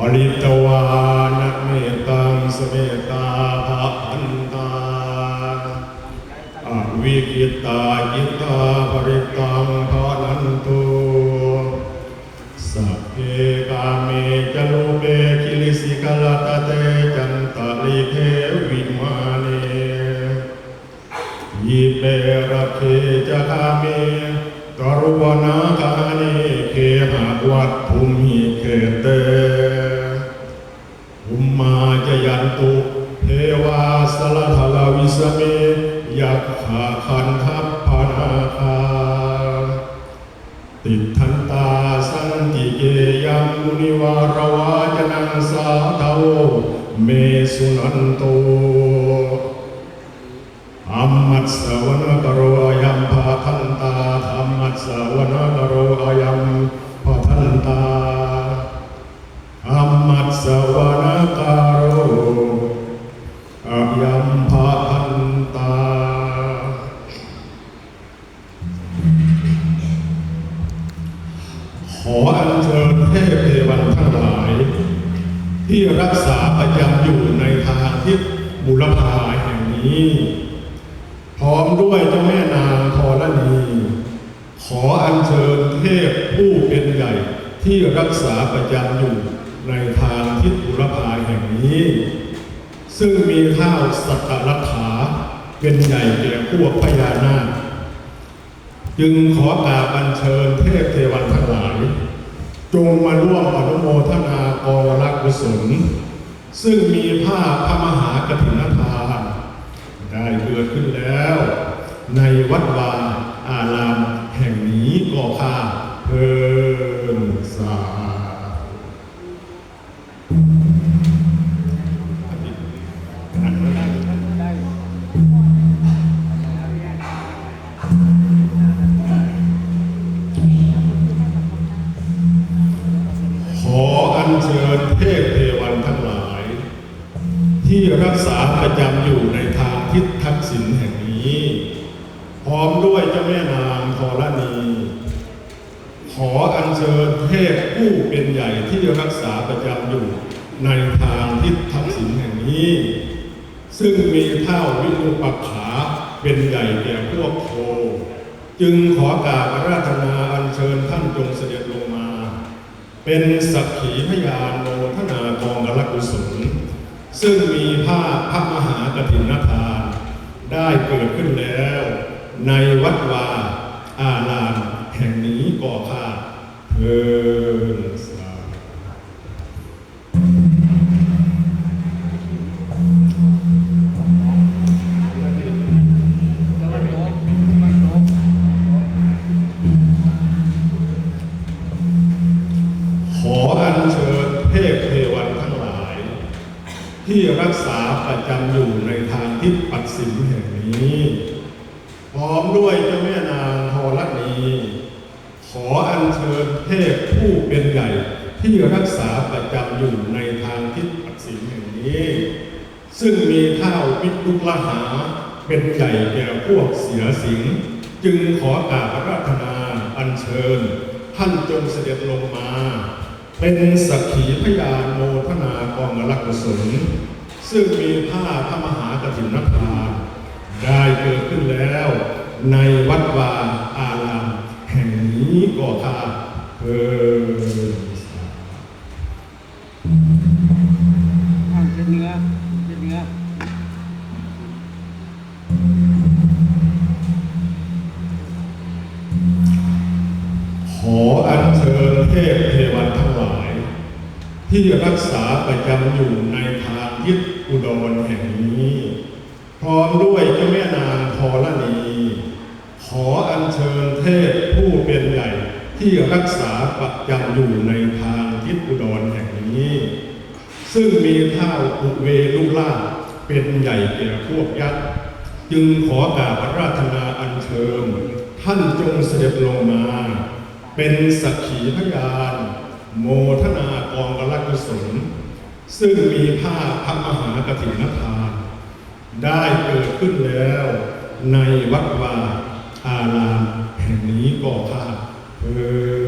ผลิตวานเมตังสเมตาภะพันตาอวิกิตาจิตาปริตังภะนันตุสัพเพกาเมจโลเปคิลิสิกลตเตจันตะลิเทวิมาเนยิเประเคจคาเมตรุวนาคาเนเคหะวัตภูมิเคเต ตุเทวาสลทลาวิสเมยักขาคันทัพพนาคาติดทันตาสันติเกยังมุนิวารวาจนังสาทาวเมสุนันโตธรรมัสสวนกโร ที่รักษาประจำอยู่ในทางทิศบุรพาแห่งนี้ พร้อมด้วยเจ้าแม่นางธรณีขออัญเชิญเทพผู้เป็นใหญ่ที่รักษาประจำอยู่ในทางทิศบุรพาแห่งนี้ ซึ่งมีเท้าสัตตลัทธาเป็นใหญ่แก่พวกพญานาคจึงขอกราบอัญเชิญเทพเทวันทั้งหลาย จงมาร่วมอนุโมทนากรลักกุศล ซึ่งมีผ้าพระมหากฐินทานได้เกิดขึ้นแล้ว ในวัดวาอารามแห่งนี้ก็ค่าเพิ่มสาขออัญเชิญเทพเทวันทั้งหลาย รักษาประจำอยู่ในทางทิศทักษิณแห่งนี้ พร้อมด้วยเจ้าแม่นางธรณี ขออัญเชิญเทพผู้เป็นใหญ่ที่รักษาประจำอยู่ในทางทิศทักษิณแห่งนี้ ซึ่งมีเท่าวิรุปักขาเป็นใหญ่แก่พวกโค จึงขอกราบราธนาอัญเชิญท่านจงเสด็จลงมา เป็นสักขีพยานโมทนากองกลกุศล ซึ่งมีภาพพระมหากฐินทาน ได้เกิดขึ้นแล้ว ในวัดวาอารามแห่งนี้ก่อค่าเพิสาขออัญเชิญเทพเทวันทั้งหลาย ที่รักษาประจำอยู่ในทางทิศปัดสินแห่งนี้ พร้อมด้วยเจ้าแม่นางธรณีขออัญเชิญเทพผู้เป็นใหญ่ที่รักษาประจำอยู่ในทางทิศปัดสินแห่งนี้ ซึ่งมีเท่าวิทุกลหาเป็นใหญ่แก่พวกเสียสิง จึงขอกราบราธนาอัญเชิญ ท่านจงเสด็จลงมา เป็นสักขีพยานโมทนากองลักกุศลซึ่งมีผ้าพระมหากฐินทาได้เกิดขึ้นแล้ว ในวัดวาอารามแห่งนี้ก็ค่าเออ อัญเชิญเทพเทวันทั้งหลาย ที่รักษาประจำอยู่ในทางทิศอุดรแห่งนี้ พร้อมด้วยเจ้าแม่นางธรณี ขออัญเชิญเทพผู้เป็นใหญ่ที่รักษาประจำอยู่ในทางทิศอุดรแห่งนี้ ซึ่งมีเท่าอุเวลุล่าเป็นใหญ่แก่พวกยักษ์จึงขอกราบอาราธนา เป็นสักขีพยาน โมทนากองกลกุศลซึ่งมีผ้าพระมหากฐินทาน ได้เกิดขึ้นแล้วในวัดวาอารามแห่งนี้ก็ค่าเออ